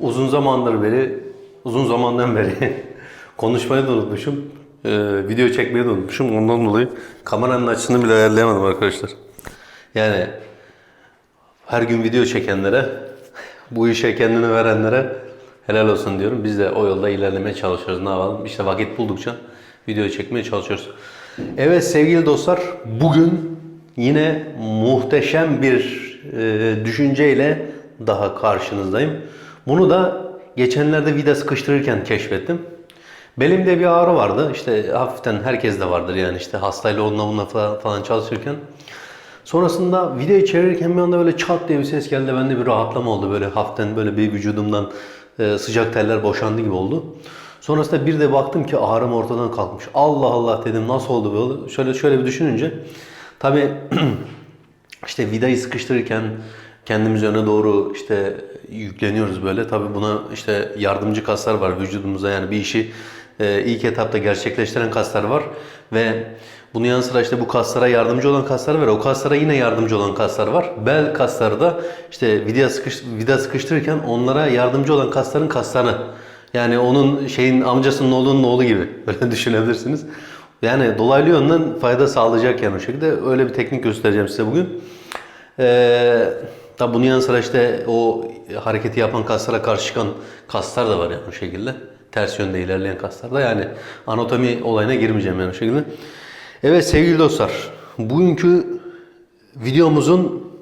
Uzun zamandır beri, uzun zamandan beri konuşmayı da unutmuşum. Ee, video çekmeyi de unutmuşum. Ondan dolayı kameranın açısını bile ayarlayamadım arkadaşlar. Yani her gün video çekenlere, bu işe kendini verenlere helal olsun diyorum. Biz de o yolda ilerlemeye çalışıyoruz. Ne yapalım? İşte vakit buldukça video çekmeye çalışıyoruz. Evet sevgili dostlar, bugün yine muhteşem bir e, düşünceyle daha karşınızdayım. Bunu da geçenlerde vida sıkıştırırken keşfettim. Belimde bir ağrı vardı. İşte hafiften herkes de vardır yani işte hastayla onunla bununla falan, çalışırken. Sonrasında videoyu çevirirken bir anda böyle çat diye bir ses geldi. Bende bir rahatlama oldu. Böyle hafiften böyle bir vücudumdan e, sıcak teller boşandı gibi oldu. Sonrasında bir de baktım ki ağrım ortadan kalkmış. Allah Allah dedim nasıl oldu böyle? Şöyle şöyle bir düşününce tabii işte vidayı sıkıştırırken kendimiz öne doğru işte yükleniyoruz böyle. Tabii buna işte yardımcı kaslar var vücudumuza yani bir işi e, ilk etapta gerçekleştiren kaslar var ve bunun yanı sıra işte bu kaslara yardımcı olan kaslar var. O kaslara yine yardımcı olan kaslar var. Bel kasları da işte vida, sıkış, vida sıkıştırırken onlara yardımcı olan kasların kaslarını yani onun şeyin amcasının oğlunun oğlu gibi öyle düşünebilirsiniz. Yani dolaylı yönden fayda sağlayacak yani o şekilde. Öyle bir teknik göstereceğim size bugün. Ee, tabi bunun yanı sıra işte o hareketi yapan kaslara karşı çıkan kaslar da var yani o şekilde. Ters yönde ilerleyen kaslar da yani anatomi olayına girmeyeceğim yani o şekilde. Evet sevgili dostlar, bugünkü videomuzun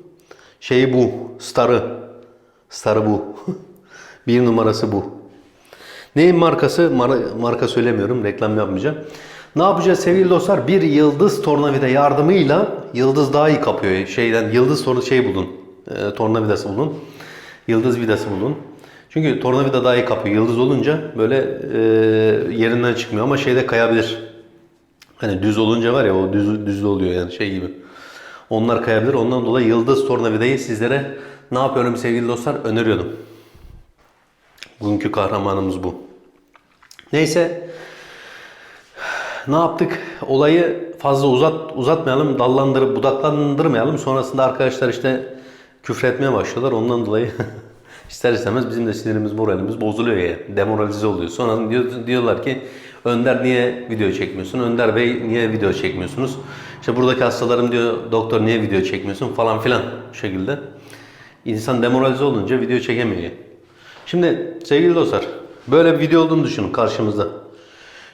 şeyi bu, starı. Starı bu. bir numarası bu. Neyin markası? Mar- marka söylemiyorum, reklam yapmayacağım. Ne yapacağız sevgili dostlar? Bir yıldız tornavida yardımıyla yıldız daha iyi kapıyor. Şeyden yıldız torna şey bulun. E, tornavidası bulun. Yıldız vidası bulun. Çünkü tornavida daha iyi kapıyor. Yıldız olunca böyle e, yerinden çıkmıyor ama şeyde kayabilir. Hani düz olunca var ya o düz düz oluyor yani şey gibi. Onlar kayabilir. Ondan dolayı yıldız tornavidayı sizlere ne yapıyorum sevgili dostlar? Öneriyordum. Bugünkü kahramanımız bu. Neyse ne yaptık? Olayı fazla uzat uzatmayalım, dallandırıp budaklandırmayalım. Sonrasında arkadaşlar işte küfretmeye başlıyorlar. Ondan dolayı ister istemez bizim de sinirimiz, moralimiz bozuluyor ya. Demoralize oluyor. Sonra diyor, diyorlar ki Önder niye video çekmiyorsun? Önder Bey niye video çekmiyorsunuz? İşte buradaki hastalarım diyor doktor niye video çekmiyorsun falan filan bu şekilde. İnsan demoralize olunca video çekemiyor. Şimdi sevgili dostlar böyle bir video olduğunu düşünün karşımızda.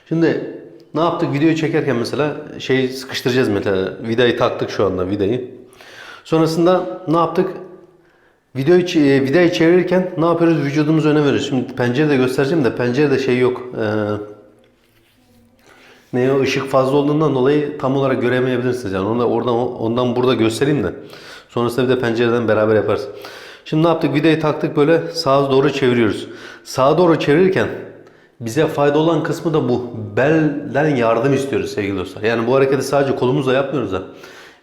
Şimdi ne yaptık videoyu çekerken mesela şey sıkıştıracağız mesela vidayı taktık şu anda vidayı. Sonrasında ne yaptık? Videoyu e, vidayı çevirirken ne yapıyoruz? Vücudumuzu öne veriyoruz. Şimdi pencerede göstereceğim de pencerede şey yok. Ee, ne o ışık fazla olduğundan dolayı tam olarak göremeyebilirsiniz. Yani onu da oradan ondan burada göstereyim de. Sonrasında bir de pencereden beraber yaparız. Şimdi ne yaptık? Vidayı taktık böyle sağa doğru çeviriyoruz. Sağa doğru çevirirken bize fayda olan kısmı da bu. Belden yardım istiyoruz sevgili dostlar. Yani bu hareketi sadece kolumuzla yapmıyoruz da.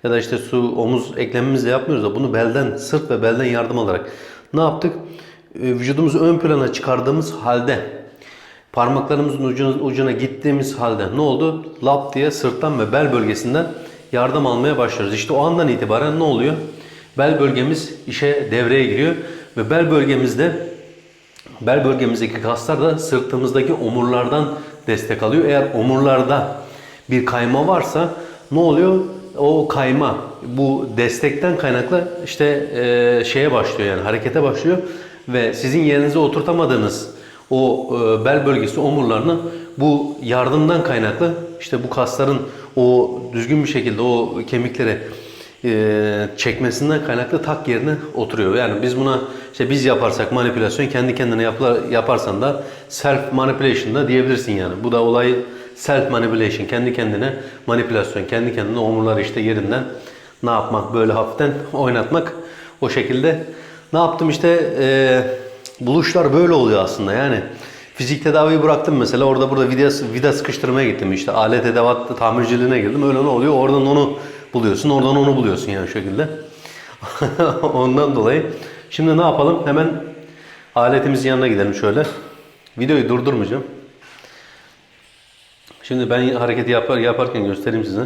Ya da işte su, omuz eklemimizle yapmıyoruz da bunu belden, sırt ve belden yardım alarak ne yaptık? Ee, Vücudumuzu ön plana çıkardığımız halde parmaklarımızın ucuna, ucuna gittiğimiz halde ne oldu? Lap diye sırttan ve bel bölgesinden yardım almaya başlıyoruz. İşte o andan itibaren ne oluyor? Bel bölgemiz işe devreye giriyor ve bel bölgemizde bel bölgemizdeki kaslar da sırtımızdaki omurlardan destek alıyor. Eğer omurlarda bir kayma varsa ne oluyor? O kayma bu destekten kaynaklı işte e, şeye başlıyor yani harekete başlıyor ve sizin yerinize oturtamadığınız o e, bel bölgesi omurlarını bu yardımdan kaynaklı işte bu kasların o düzgün bir şekilde o kemikleri e, çekmesinden kaynaklı tak yerine oturuyor. Yani biz buna işte biz yaparsak manipülasyon kendi kendine yapla, yaparsan da self manipulation da diyebilirsin yani. Bu da olay self manipulation kendi kendine manipülasyon kendi kendine omurları işte yerinden ne yapmak böyle hafiften oynatmak o şekilde ne yaptım işte e, buluşlar böyle oluyor aslında yani. Fizik tedaviyi bıraktım mesela orada burada vida, vida sıkıştırmaya gittim işte alet edevat tamirciliğine girdim öyle ne oluyor oradan onu buluyorsun oradan onu buluyorsun yani şekilde. Ondan dolayı şimdi ne yapalım hemen aletimizin yanına gidelim şöyle. Videoyu durdurmayacağım. Şimdi ben hareketi yapar, yaparken göstereyim size.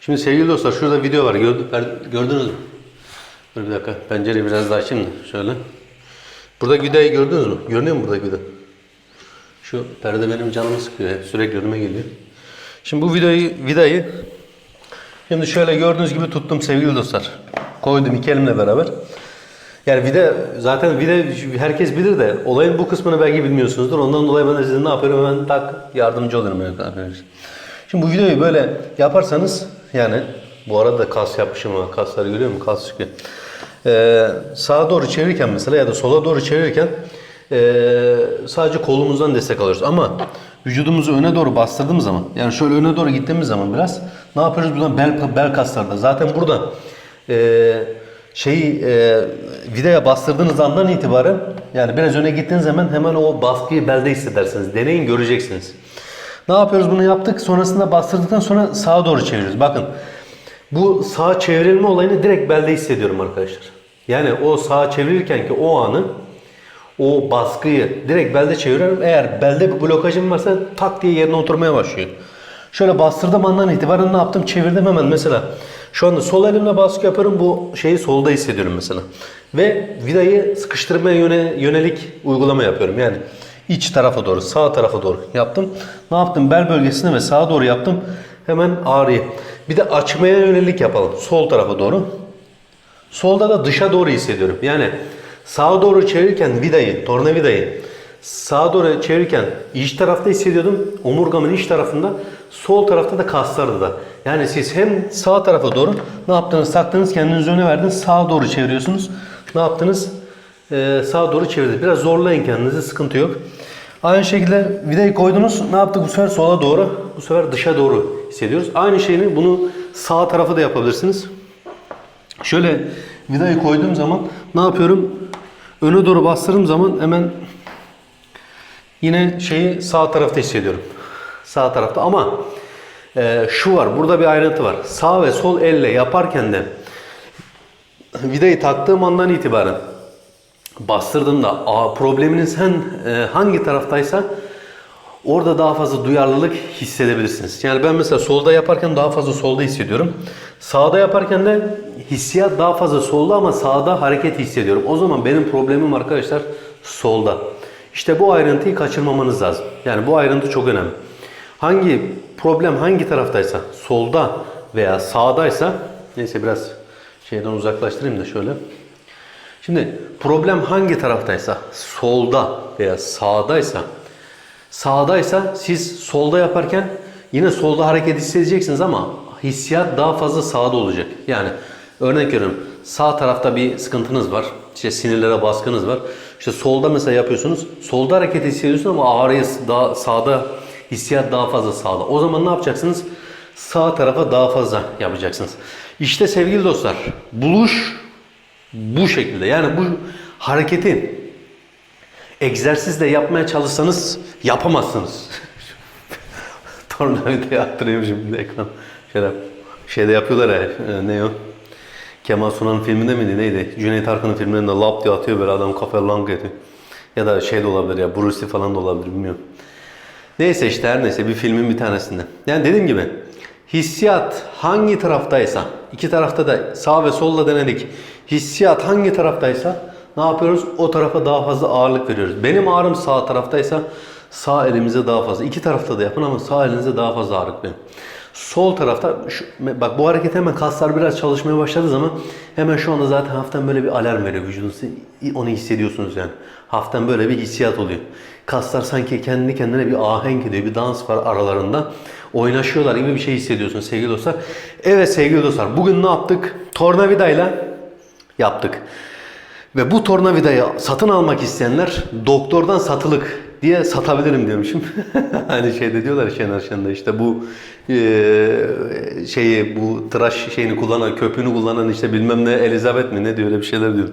Şimdi sevgili dostlar şurada video var Gördü- gördünüz mü? Dur bir dakika pencereyi biraz daha açayım da şöyle. Burada vidayı gördünüz mü? Görünüyor mu burada vida? Şu perde benim canımı sıkıyor. Sürekli önüme geliyor. Şimdi bu vidayı, vidayı şimdi şöyle gördüğünüz gibi tuttum sevgili dostlar. Koydum iki elimle beraber. Yani vida zaten vida herkes bilir de olayın bu kısmını belki bilmiyorsunuzdur. Ondan dolayı ben de size ne yapıyorum hemen tak yardımcı olurum. Yani. arkadaşlar. Şimdi bu videoyu böyle yaparsanız yani bu arada kas yapmışım ama kasları görüyor musun? Kas çıkıyor. Ee, sağa doğru çevirirken mesela ya da sola doğru çevirirken ee, sadece kolumuzdan destek alıyoruz. Ama vücudumuzu öne doğru bastırdığımız zaman yani şöyle öne doğru gittiğimiz zaman biraz ne yapıyoruz? Buradan bel, bel kaslarda. Zaten burada ee, şeyi e, vidaya bastırdığınız andan itibaren yani biraz öne gittiğiniz zaman hemen o baskıyı belde hissedersiniz. Deneyin göreceksiniz. Ne yapıyoruz bunu yaptık. Sonrasında bastırdıktan sonra sağa doğru çeviriyoruz. Bakın bu sağa çevrilme olayını direkt belde hissediyorum arkadaşlar. Yani o sağa çevirirken ki o anı o baskıyı direkt belde çeviriyorum. Eğer belde bir blokajım varsa tak diye yerine oturmaya başlıyor. Şöyle bastırdığım andan itibaren ne yaptım? Çevirdim hemen mesela. Şu anda sol elimle baskı yapıyorum. Bu şeyi solda hissediyorum mesela. Ve vidayı sıkıştırmaya yöne, yönelik uygulama yapıyorum. Yani iç tarafa doğru, sağ tarafa doğru yaptım. Ne yaptım? Bel bölgesine ve sağa doğru yaptım. Hemen ağrıyı. Bir de açmaya yönelik yapalım. Sol tarafa doğru. Solda da dışa doğru hissediyorum. Yani sağa doğru çevirirken vidayı, tornavidayı sağa doğru çevirirken iç tarafta hissediyordum. Omurgamın iç tarafında. Sol tarafta da kaslarda da. Yani siz hem sağ tarafa doğru ne yaptınız? Taktınız kendinizi öne verdiniz. Sağa doğru çeviriyorsunuz. Ne yaptınız? Ee, sağa doğru çevirdiniz. Biraz zorlayın kendinizi. Sıkıntı yok. Aynı şekilde vidayı koydunuz. Ne yaptık bu sefer? Sola doğru. Bu sefer dışa doğru hissediyoruz. Aynı şeyini bunu sağ tarafa da yapabilirsiniz. Şöyle vidayı koyduğum zaman ne yapıyorum? Öne doğru bastırdığım zaman hemen yine şeyi sağ tarafta hissediyorum. Sağ tarafta ama e, şu var burada bir ayrıntı var. Sağ ve sol elle yaparken de vidayı taktığım andan itibaren bastırdığımda a, probleminiz sen e, hangi taraftaysa orada daha fazla duyarlılık hissedebilirsiniz. Yani ben mesela solda yaparken daha fazla solda hissediyorum. Sağda yaparken de hissiyat daha fazla solda ama sağda hareket hissediyorum. O zaman benim problemim arkadaşlar solda. İşte bu ayrıntıyı kaçırmamanız lazım. Yani bu ayrıntı çok önemli. Hangi problem hangi taraftaysa solda veya sağdaysa neyse biraz şeyden uzaklaştırayım da şöyle. Şimdi problem hangi taraftaysa solda veya sağdaysa sağdaysa siz solda yaparken yine solda hareket hissedeceksiniz ama hissiyat daha fazla sağda olacak. Yani örnek veriyorum sağ tarafta bir sıkıntınız var. İşte sinirlere baskınız var. İşte solda mesela yapıyorsunuz. Solda hareket hissediyorsunuz ama ağrıyı daha sağda hissiyat daha fazla sağda. O zaman ne yapacaksınız? Sağ tarafa daha fazla yapacaksınız. İşte sevgili dostlar buluş bu şekilde. Yani bu hareketi egzersizle yapmaya çalışsanız yapamazsınız. Tornavidayı attırıyorum şimdi ekran. Şöyle şeyde yapıyorlar ya e, ne o? Kemal Sunal'ın filminde miydi neydi? Cüneyt Arkın'ın filmlerinde lap diye atıyor böyle adam kafaya lang ediyor. Ya da şey de olabilir ya Bruce Lee falan da olabilir bilmiyorum. Neyse işte her neyse bir filmin bir tanesinde. Yani dediğim gibi hissiyat hangi taraftaysa iki tarafta da sağ ve solla denedik. Hissiyat hangi taraftaysa ne yapıyoruz? O tarafa daha fazla ağırlık veriyoruz. Benim ağrım sağ taraftaysa sağ elimize daha fazla. iki tarafta da yapın ama sağ elinize daha fazla ağırlık verin. Sol tarafta şu, bak bu hareket hemen kaslar biraz çalışmaya başladığı zaman hemen şu anda zaten hafiften böyle bir alarm veriyor vücudunuz. Onu hissediyorsunuz yani. Hafiften böyle bir hissiyat oluyor. Kaslar sanki kendi kendine bir ahenk ediyor. Bir dans var aralarında. Oynaşıyorlar gibi bir şey hissediyorsunuz sevgili dostlar. Evet sevgili dostlar bugün ne yaptık? Tornavidayla yaptık. Ve bu tornavidayı satın almak isteyenler doktordan satılık diye satabilirim diyormuşum. hani şeyde diyorlar Şener Şen'de işte bu eee, şeyi bu tıraş şeyini kullanan köpüğünü kullanan işte bilmem ne Elizabeth mi ne diyor öyle bir şeyler diyor.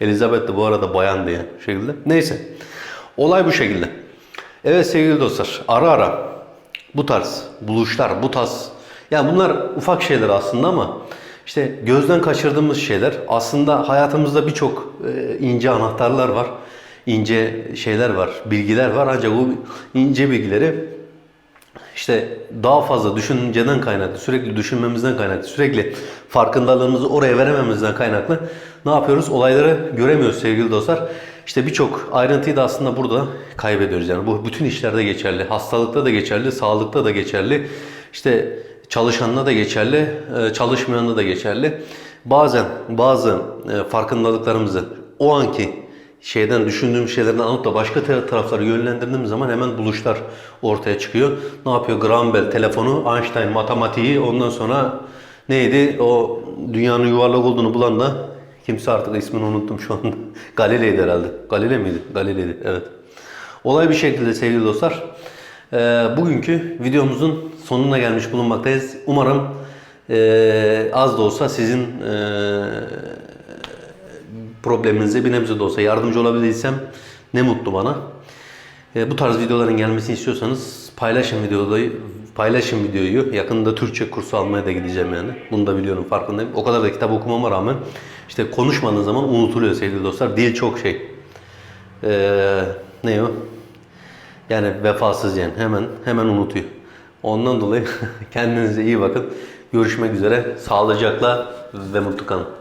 Elizabeth de bu arada bayan diye şekilde. Neyse. Olay bu şekilde. Evet sevgili dostlar ara ara bu tarz buluşlar bu tarz yani bunlar ufak şeyler aslında ama işte gözden kaçırdığımız şeyler aslında hayatımızda birçok e, ince anahtarlar var. ince şeyler var, bilgiler var ancak bu ince bilgileri işte daha fazla düşünceden kaynaklı, sürekli düşünmemizden kaynaklı, sürekli farkındalığımızı oraya veremememizden kaynaklı ne yapıyoruz? Olayları göremiyoruz sevgili dostlar. İşte birçok ayrıntıyı da aslında burada kaybediyoruz. Yani bu bütün işlerde geçerli. Hastalıkta da geçerli, sağlıkta da geçerli. İşte çalışanla da geçerli, e, çalışmayanla da geçerli. Bazen bazı e, farkındalıklarımızı o anki şeyden düşündüğüm şeylerden alıp da başka tar- taraflara yönlendirdiğim zaman hemen buluşlar ortaya çıkıyor. Ne yapıyor? Graham Bell telefonu, Einstein matematiği, ondan sonra neydi? O dünyanın yuvarlak olduğunu bulan da kimse artık ismini unuttum şu anda. Galilei'di herhalde. Galilei miydi? Galilei'di evet. Olay bir şekilde sevgili dostlar. e, bugünkü videomuzun sonuna gelmiş bulunmaktayız. Umarım e, az da olsa sizin e, probleminize bir nebze de olsa yardımcı olabildiysem ne mutlu bana. E, bu tarz videoların gelmesini istiyorsanız paylaşın videoyu, paylaşın videoyu. Yakında Türkçe kursu almaya da gideceğim yani. Bunu da biliyorum farkındayım. O kadar da kitap okumama rağmen işte konuşmadığın zaman unutuluyor sevgili dostlar. Dil çok şey. E, ne o? Yani vefasız yani hemen hemen unutuyor. Ondan dolayı kendinize iyi bakın. Görüşmek üzere. Sağlıcakla ve mutlu kalın.